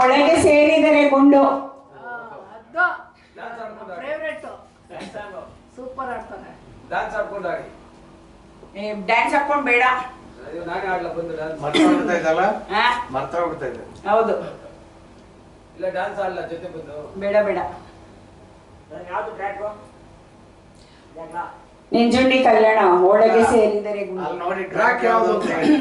ಒಳಗೆ ಸೇರಿದರೆ ಗುಂಡು. ಫೇವ್ರೆಟ್ ಸೂಪರ್ ಆಡ್ತಾನೆ ಡ್ಯಾನ್ಸ್ ಹಾಕೊಂಡು ಆಡಿ ಡ್ಯಾನ್ಸ್ ಹಾಕೊಂಡ್ ಬೇಡ. ನಾನೇ ಆಡ್ಲಾ ಬಂದು ಡ್ಯಾನ್ಸ್ ಇದ್ದಲ್ಲ ಇದ್ದೆ ಹೌದು. ಇಲ್ಲ ಡ್ಯಾನ್ಸ್ ಆಡ್ಲಾ ಜೊತೆ ಬಂದು. ಬೇಡ ಬೇಡ. ಯಾವ್ದು ಟ್ರ್ಯಾಕು ನಿಂಜುಂಡಿ ಕಲ್ಯಾಣ ಒಳಗೆ ಸೇರಿದರೆ ಗುಂಡು. ಅಲ್ಲಿ ನೋಡಿ ಟ್ರ್ಯಾಕ್ ಯಾವುದು ಅಂತ ಹೇಳಿ.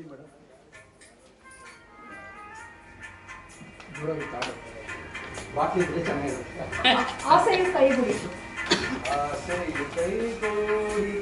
एक्चुअली मैडम ಬಾಕಿ ಇದ್ರೆ ಚೆನ್ನಾಗಿರುತ್ತೆ ಆ ಸೈಡ್ ಕೈ ಬಿಡಿ ಆ ಸೈಡ್ ಕೈ ಬಿಡಿ